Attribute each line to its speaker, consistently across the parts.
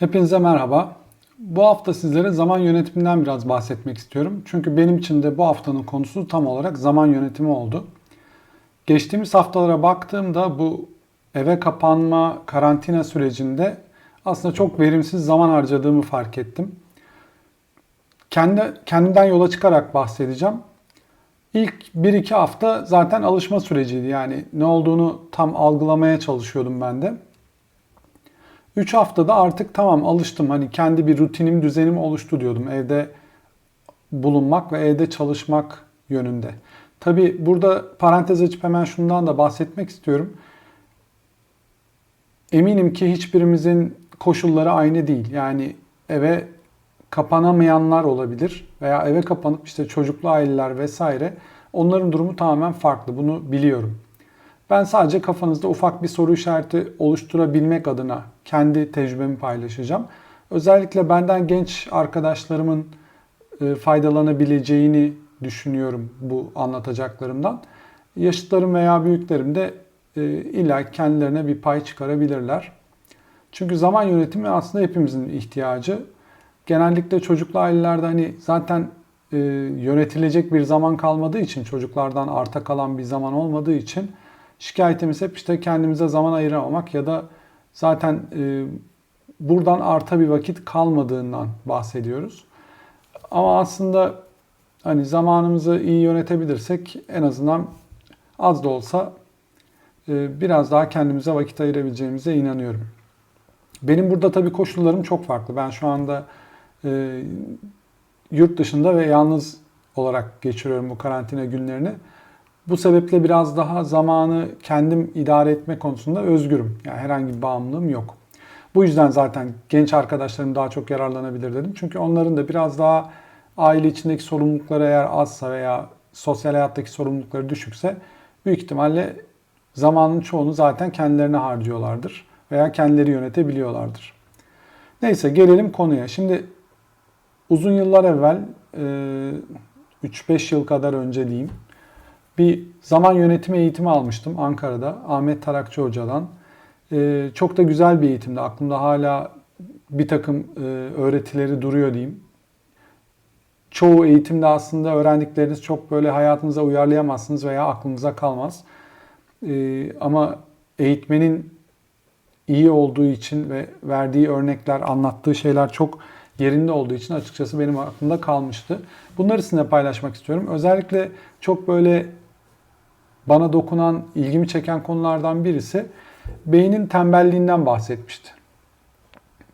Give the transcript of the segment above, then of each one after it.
Speaker 1: Hepinize merhaba. Bu hafta sizlere zaman yönetiminden biraz bahsetmek istiyorum. Çünkü benim için de bu haftanın konusu tam olarak zaman yönetimi oldu. Geçtiğimiz haftalara baktığımda bu eve kapanma, karantina sürecinde aslında çok verimsiz zaman harcadığımı fark ettim. Kendi, kendimden yola çıkarak bahsedeceğim. İlk 1-2 hafta zaten alışma süreciydi. Yani ne olduğunu tam algılamaya çalışıyordum ben de. 3 haftada artık tamam alıştım. Hani kendi bir rutinim, düzenim oluştu diyordum. Evde bulunmak ve evde çalışmak yönünde. Tabi burada parantez açıp hemen şundan da bahsetmek istiyorum. Eminim ki hiçbirimizin koşulları aynı değil. Yani eve kapanamayanlar olabilir veya eve kapanıp işte çocuklu aileler vesaire onların durumu tamamen farklı. Bunu biliyorum. Ben sadece kafanızda ufak bir soru işareti oluşturabilmek adına kendi tecrübemi paylaşacağım. Özellikle benden genç arkadaşlarımın e, faydalanabileceğini düşünüyorum bu anlatacaklarımdan. Yaşıtlarım veya büyüklerim de e, illa kendilerine bir pay çıkarabilirler. Çünkü zaman yönetimi aslında hepimizin ihtiyacı. Genellikle çocuklu ailelerde hani zaten e, yönetilecek bir zaman kalmadığı için çocuklardan arta kalan bir zaman olmadığı için Şikayetimiz hep işte kendimize zaman ayıramamak ya da zaten e, buradan arta bir vakit kalmadığından bahsediyoruz. Ama aslında hani zamanımızı iyi yönetebilirsek en azından az da olsa e, biraz daha kendimize vakit ayırabileceğimize inanıyorum. Benim burada tabii koşullarım çok farklı. Ben şu anda e, yurt dışında ve yalnız olarak geçiriyorum bu karantina günlerini. Bu sebeple biraz daha zamanı kendim idare etme konusunda özgürüm. Yani herhangi bir bağımlılığım yok. Bu yüzden zaten genç arkadaşlarım daha çok yararlanabilir dedim. Çünkü onların da biraz daha aile içindeki sorumlulukları eğer azsa veya sosyal hayattaki sorumlulukları düşükse büyük ihtimalle zamanın çoğunu zaten kendilerine harcıyorlardır veya kendileri yönetebiliyorlardır. Neyse gelelim konuya. Şimdi uzun yıllar evvel 3-5 yıl kadar önce diyeyim bir zaman yönetimi eğitimi almıştım Ankara'da Ahmet Tarakçı Hoca'dan. Ee, çok da güzel bir eğitimdi. Aklımda hala bir takım e, öğretileri duruyor diyeyim. Çoğu eğitimde aslında öğrendikleriniz çok böyle hayatınıza uyarlayamazsınız veya aklınıza kalmaz. Ee, ama eğitmenin iyi olduğu için ve verdiği örnekler, anlattığı şeyler çok yerinde olduğu için açıkçası benim aklımda kalmıştı. Bunları sizinle paylaşmak istiyorum. Özellikle çok böyle bana dokunan, ilgimi çeken konulardan birisi beynin tembelliğinden bahsetmişti.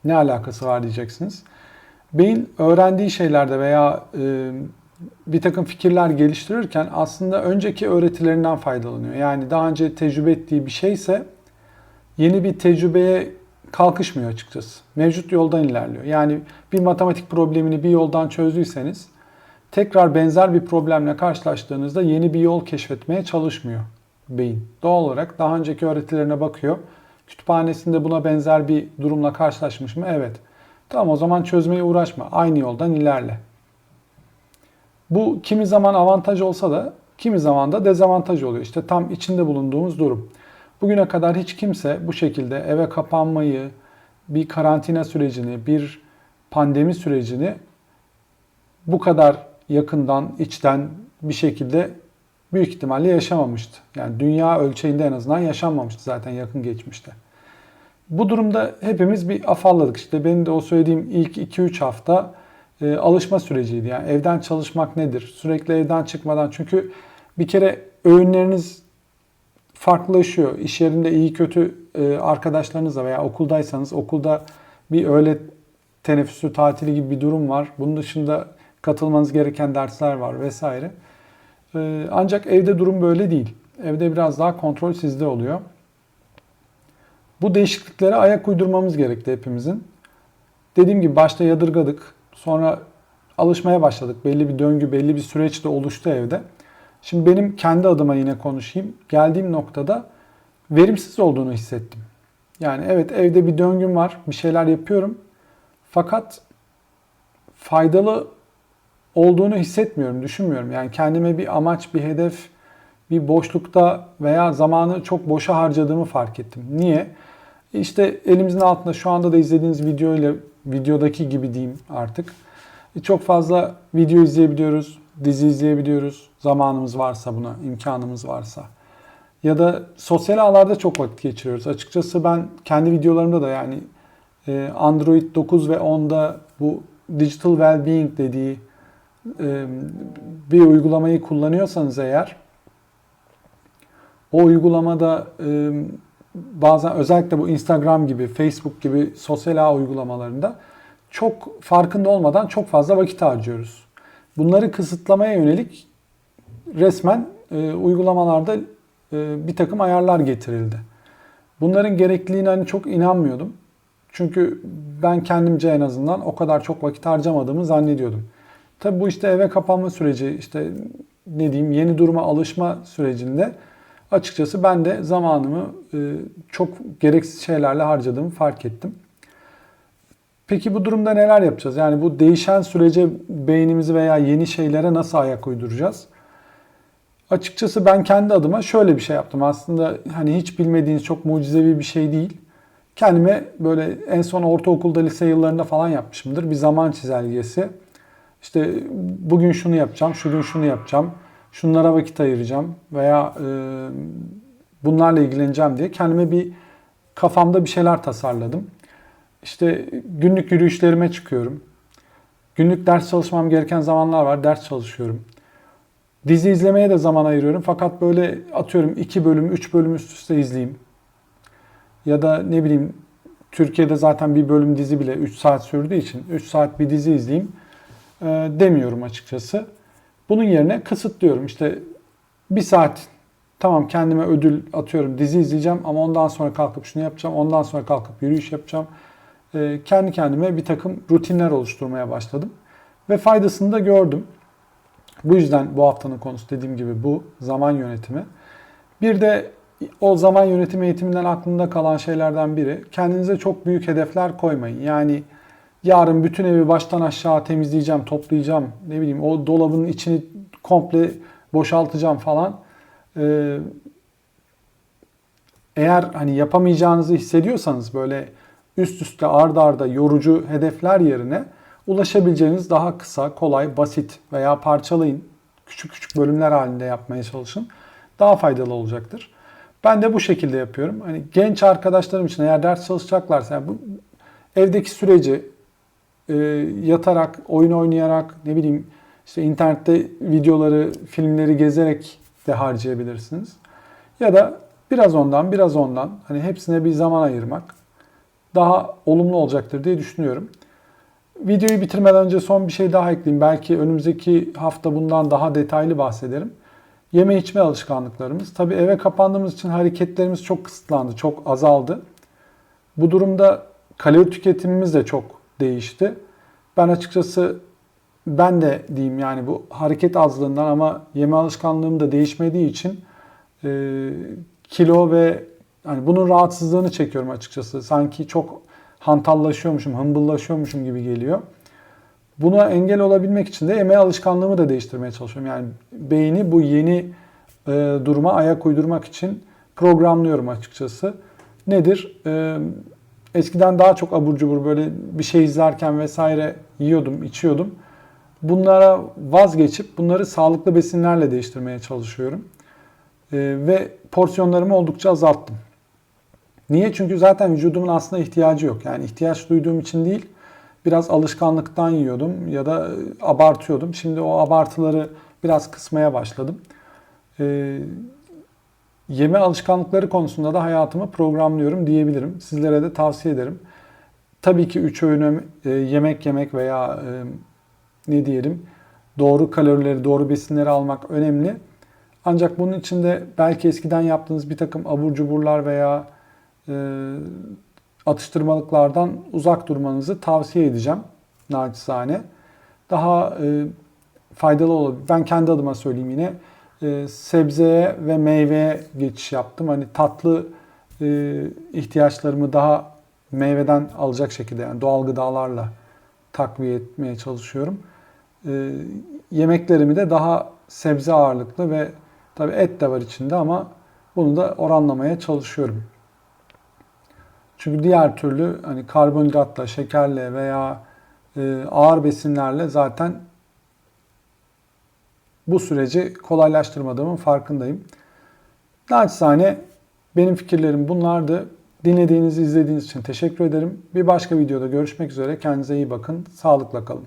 Speaker 1: Ne alakası var diyeceksiniz. Beyin öğrendiği şeylerde veya e, bir takım fikirler geliştirirken aslında önceki öğretilerinden faydalanıyor. Yani daha önce tecrübe ettiği bir şeyse yeni bir tecrübeye kalkışmıyor açıkçası. Mevcut yoldan ilerliyor. Yani bir matematik problemini bir yoldan çözdüyseniz tekrar benzer bir problemle karşılaştığınızda yeni bir yol keşfetmeye çalışmıyor beyin. Doğal olarak daha önceki öğretilerine bakıyor. Kütüphanesinde buna benzer bir durumla karşılaşmış mı? Evet. Tamam o zaman çözmeye uğraşma. Aynı yoldan ilerle. Bu kimi zaman avantaj olsa da kimi zaman da dezavantaj oluyor. İşte tam içinde bulunduğumuz durum. Bugüne kadar hiç kimse bu şekilde eve kapanmayı, bir karantina sürecini, bir pandemi sürecini bu kadar yakından, içten bir şekilde büyük ihtimalle yaşamamıştı. Yani dünya ölçeğinde en azından yaşanmamıştı zaten yakın geçmişte. Bu durumda hepimiz bir afalladık. İşte benim de o söylediğim ilk 2-3 hafta e, alışma süreciydi. Yani evden çalışmak nedir? Sürekli evden çıkmadan. Çünkü bir kere öğünleriniz farklılaşıyor. İş yerinde iyi kötü e, arkadaşlarınızla veya okuldaysanız okulda bir öğle teneffüsü tatili gibi bir durum var. Bunun dışında katılmanız gereken dersler var vesaire. Ee, ancak evde durum böyle değil. Evde biraz daha kontrol sizde oluyor. Bu değişikliklere ayak uydurmamız gerekti hepimizin. Dediğim gibi başta yadırgadık. Sonra alışmaya başladık. Belli bir döngü, belli bir süreç de oluştu evde. Şimdi benim kendi adıma yine konuşayım. Geldiğim noktada verimsiz olduğunu hissettim. Yani evet evde bir döngüm var, bir şeyler yapıyorum. Fakat faydalı olduğunu hissetmiyorum, düşünmüyorum. Yani kendime bir amaç, bir hedef, bir boşlukta veya zamanı çok boşa harcadığımı fark ettim. Niye? İşte elimizin altında şu anda da izlediğiniz video ile videodaki gibi diyeyim artık. E, Çok fazla video izleyebiliyoruz, dizi izleyebiliyoruz. Zamanımız varsa buna, imkanımız varsa. Ya da sosyal ağlarda çok vakit geçiriyoruz. Açıkçası ben kendi videolarımda da yani e, Android 9 ve 10'da bu Digital Wellbeing dediği bir uygulamayı kullanıyorsanız eğer o uygulamada e, bazen özellikle bu Instagram gibi, Facebook gibi sosyal ağ uygulamalarında çok farkında olmadan çok fazla vakit harcıyoruz. Bunları kısıtlamaya yönelik resmen e, uygulamalarda e, bir takım ayarlar getirildi. Bunların gerekliliğine hani çok inanmıyordum. Çünkü ben kendimce en azından o kadar çok vakit harcamadığımı zannediyordum. Tabi bu işte eve kapanma süreci, işte ne diyeyim yeni duruma alışma sürecinde açıkçası ben de zamanımı e, çok gereksiz şeylerle harcadığımı fark ettim. Peki bu durumda neler yapacağız? Yani bu değişen sürece beynimizi veya yeni şeylere nasıl ayak uyduracağız? Açıkçası ben kendi adıma şöyle bir şey yaptım. Aslında hani hiç bilmediğiniz çok mucizevi bir şey değil. Kendime böyle en son ortaokulda lise yıllarında falan yapmışımdır. Bir zaman çizelgesi. İşte bugün şunu yapacağım, şu gün şunu yapacağım. Şunlara vakit ayıracağım veya e, bunlarla ilgileneceğim diye kendime bir kafamda bir şeyler tasarladım. İşte günlük yürüyüşlerime çıkıyorum. Günlük ders çalışmam gereken zamanlar var. Ders çalışıyorum. Dizi izlemeye de zaman ayırıyorum. Fakat böyle atıyorum 2 bölüm, 3 bölüm üst üste izleyeyim. Ya da ne bileyim Türkiye'de zaten bir bölüm dizi bile 3 saat sürdüğü için 3 saat bir dizi izleyeyim demiyorum açıkçası. Bunun yerine kısıtlıyorum. İşte bir saat tamam kendime ödül atıyorum dizi izleyeceğim ama ondan sonra kalkıp şunu yapacağım. Ondan sonra kalkıp yürüyüş yapacağım. E, kendi kendime bir takım rutinler oluşturmaya başladım. Ve faydasını da gördüm. Bu yüzden bu haftanın konusu dediğim gibi bu zaman yönetimi. Bir de o zaman yönetimi eğitiminden aklımda kalan şeylerden biri kendinize çok büyük hedefler koymayın. Yani yarın bütün evi baştan aşağı temizleyeceğim, toplayacağım, ne bileyim o dolabın içini komple boşaltacağım falan. Ee, eğer hani yapamayacağınızı hissediyorsanız böyle üst üste arda arda yorucu hedefler yerine ulaşabileceğiniz daha kısa, kolay, basit veya parçalayın. Küçük küçük bölümler halinde yapmaya çalışın. Daha faydalı olacaktır. Ben de bu şekilde yapıyorum. Hani genç arkadaşlarım için eğer ders çalışacaklarsa yani bu evdeki süreci e, yatarak, oyun oynayarak, ne bileyim işte internette videoları, filmleri gezerek de harcayabilirsiniz. Ya da biraz ondan, biraz ondan hani hepsine bir zaman ayırmak daha olumlu olacaktır diye düşünüyorum. Videoyu bitirmeden önce son bir şey daha ekleyeyim. Belki önümüzdeki hafta bundan daha detaylı bahsederim. Yeme içme alışkanlıklarımız. Tabii eve kapandığımız için hareketlerimiz çok kısıtlandı, çok azaldı. Bu durumda kalori tüketimimiz de çok değişti. Ben açıkçası ben de diyeyim yani bu hareket azlığından ama yeme alışkanlığım da değişmediği için e, kilo ve hani bunun rahatsızlığını çekiyorum açıkçası. Sanki çok hantallaşıyormuşum, hımbıllaşıyormuşum gibi geliyor. Buna engel olabilmek için de yeme alışkanlığımı da değiştirmeye çalışıyorum. Yani beyni bu yeni e, duruma ayak uydurmak için programlıyorum açıkçası. Nedir? E, eskiden daha çok abur cubur böyle bir şey izlerken vesaire yiyordum, içiyordum. Bunlara vazgeçip bunları sağlıklı besinlerle değiştirmeye çalışıyorum. E, ve porsiyonlarımı oldukça azalttım. Niye? Çünkü zaten vücudumun aslında ihtiyacı yok. Yani ihtiyaç duyduğum için değil, biraz alışkanlıktan yiyordum ya da abartıyordum. Şimdi o abartıları biraz kısmaya başladım. Ee, yeme alışkanlıkları konusunda da hayatımı programlıyorum diyebilirim. Sizlere de tavsiye ederim. Tabii ki 3 öğün e, yemek yemek veya e, ne diyelim doğru kalorileri, doğru besinleri almak önemli. Ancak bunun için de belki eskiden yaptığınız bir takım abur cuburlar veya e, atıştırmalıklardan uzak durmanızı tavsiye edeceğim naçizane. Daha faydalı olur. Ben kendi adıma söyleyeyim yine. E, sebzeye ve meyveye geçiş yaptım. Hani tatlı e, ihtiyaçlarımı daha meyveden alacak şekilde yani doğal gıdalarla takviye etmeye çalışıyorum. E, yemeklerimi de daha sebze ağırlıklı ve tabi et de var içinde ama bunu da oranlamaya çalışıyorum. Çünkü diğer türlü hani karbonhidratla, şekerle veya e, ağır besinlerle zaten bu süreci kolaylaştırmadığımın farkındayım. Naçizane benim fikirlerim bunlardı. Dinlediğiniz, izlediğiniz için teşekkür ederim. Bir başka videoda görüşmek üzere. Kendinize iyi bakın. Sağlıkla kalın.